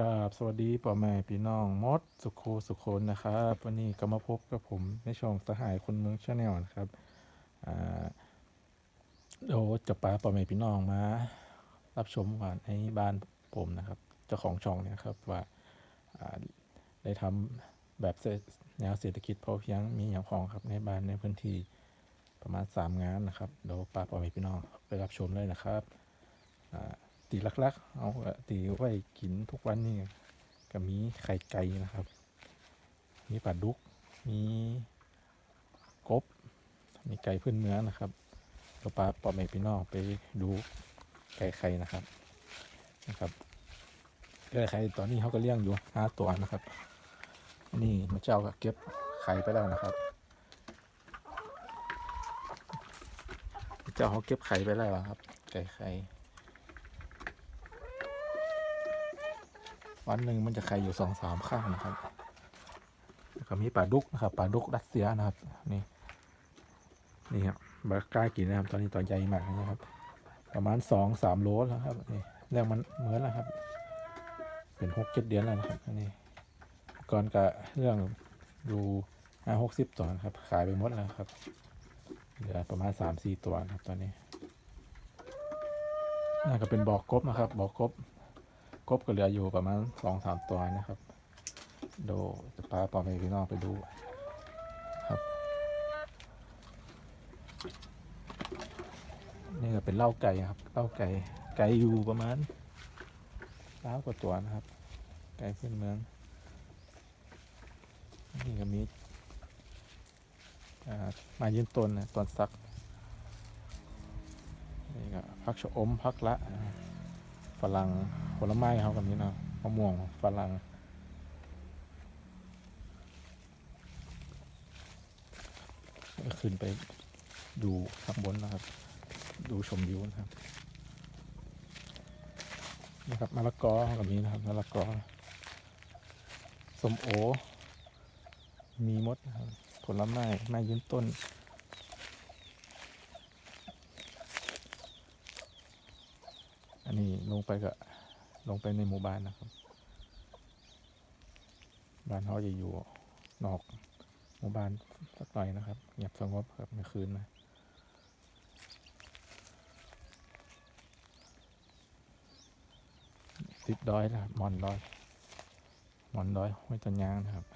กาบสวัสดีพ่อแม่พี่น้องมดสุขโคสุขคนนะครับ วันนี้ก็มาพบกับผมในช่องสหายคนเมืองชาแนลนะครับเดี๋ยวจะพาพ่อแม่พี่น้องมา รับชมว่าในบ้านผมนะครับ เจ้าของช่องเนี่ยครับว่าได้ทำแบบแนวเศรษฐกิจพอเพียงมีอย่างพองครับในบ้านในพื้นที่ประมาณ 3 งานนะครับเดี๋ยวพาพ่อแม่พี่น้องไปรับชมเลยนะครับอ่า ตีลักๆ เอาตีไว้กินทุกวันนี่ก็มีไข่ไก่นะครับ มีปลาดุก มีกบ มีไก่พื้นเมืองนะครับก็ปลาปอมเมพี่น้องไปดูไก่ไข่นะครับนะครับไก่ไข่ตอนนี้เขาก็เลี้ยงอยู่ห้าตัวนะครับ นี่มาเจ้าก็เก็บไข่ไปแล้วนะครับเจ้าเขาเก็บไข่ไปแล้วครับ ไก่ไข่ วันหนึ่งมันจะไข่อยู่สองสามข้างนะครับแล้วก็มีปลาดุกนะครับปลาดุกรัสเซียนะครับ นี่นี่ครับบากล้ากินนะครับตอนนี้ตัวใหญ่มากนะครับ ประมาณสองสามโลแล้วครับนี่เรื่องมันเหมือนแล้วครับ เป็นหกเจ็ดเดือนแล้วนะครับอันนี้ก่อนกับเรื่องอยู่ห้าหกสิบตัวนะครับ ขายไปหมดแล้วครับเหลือประมาณสามสี่ตัวนะครับตอนนี้น่าก็เป็นบอกกบนะครับบอกกบ กบก็เหลืออยู่ประมาณสองสามตัวนะครับเดี๋ยวจะพาปอมไปพี่น้องไปดูครับ นี่ก็เป็นเล้าไก่ครับเล้าไก่ไก่อยู่ประมาณสากว่าตัวนะครับ ไก่พื้นเมืองนี่ก็มีอ่ามายืนต้นนะต้นสักนี่ก็พักชะอมพักละฝรั่ง ผลไม้เขากับนี้นะมะม่วงฝรั่งขึ้นไปดูข้างบนนะครับ ดูชมวิวนะครับนะครับมะละกอกับนี้นะครับมะละกอสมโอ มีมดนะครับผลไม้ไม้ยืนต้นอันนี้ลงไปก็ ลงไปในหมู่บ้านนะครับ บ้านเขาจะอยู่นอกหมู่บ้านสักหน่อยนะครับเงียบสงบครับในคืนนะติดดอยนะครับมอนดอยมอนดอยห้วยต้นยางนะครับ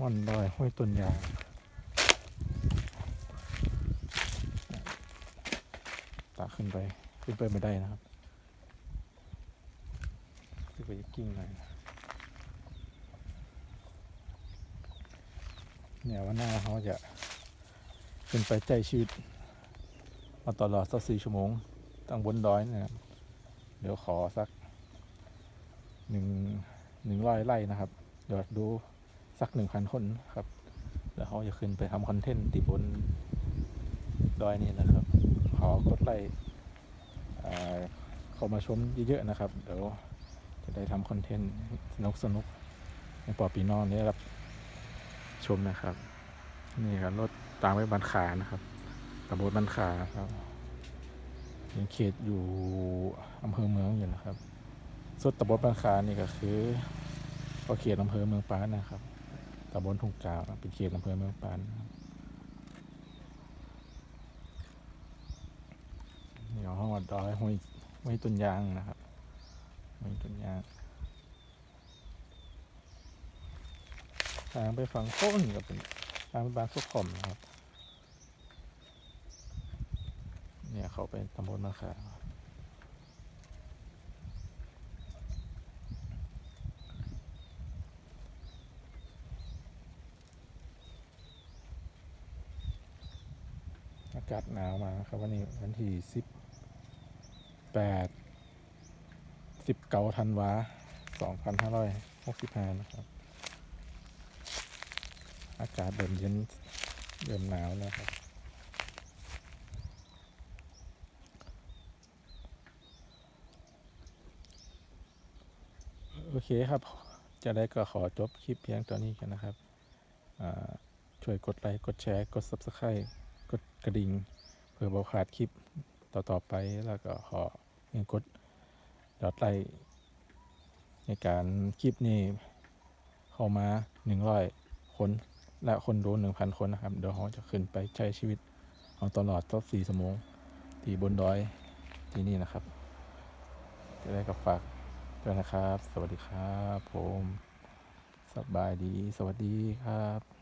มอนดอยห้วยต้นยางตาขึ้นไปขึ้นไปไม่ได้นะครับ ขึ้นไปกิ้งหน่อยเนี่ยวันหน้าเขาจะขึ้นไปใจชีวิตมาตลอดสักสี่ชั่วโมงตั้งบนดอยเนะครับเดี๋ยวขอสักหนึ่งหนึ่งร้อยไร่นะครับ เดี๋ยวดูสักหนึ่งพันคนครับ แล้วเขาจะขึ้นไปทำคอนเทนต์ที่บนดอยนี้นะครับ ขอกดไลค์อ่เข้ามาชมเยอะๆนะครับ เดี๋ยว จะได้ทำคอนเทนต์สนุกสนุกให้ปอปีนองได้รับชมนะครับ นี่ครับรถตามไปบันขานะครับตำบลบันขาครับยังเขตอยู่อำเภอเมืองอยู่นะครับสุดตำบลบันขานี่ก็คือก็เขตอำเภอเมืองปานนะครับตำบลทุ่งกาวเป็นเขตอำเภอเมืองปานนะครับเดี๋ยวห้องวัดดอยห้วยห้วยต้นยางนะครับ ห้วยต้นยางทางไปฝั่งโค้นก็เป็นทางไปบางสุขขมนะครับ เนี่ยเขาไปตำบลมะขามอากาศหนาวมาครับวันนี้วันที่สิบแปด สิบเก้าธันวาสองพันห้าร้อยหกสิบห้านะครับ อากาศเริ่มเย็นเริ่มหนาวแล้วครับ โอเคครับ จะได้ก็ขอจบคลิปเพียงตัวนี้กันนะครับ ช่วยกดไลค์ กดแชร์ กด Subscribe กดกระดิ่ง เพื่อบอกขาดคลิปต่อ ๆ ไปแล้วก็ขอเงินกด ยอดไลค์ในการคลิปนี้เข้ามาหนึ่งร้อยคนและคนดูหนึ่งพันคนนะครับ เดี๋ยวเราจะขึ้นไปใช้ชีวิตเอาตลอดทั้งสี่ชั่วโมงที่บนดอยที่นี่นะครับ จะได้กับฝากด้วยนะครับ สวัสดีครับ ผม สบายดี สวัสดีครับ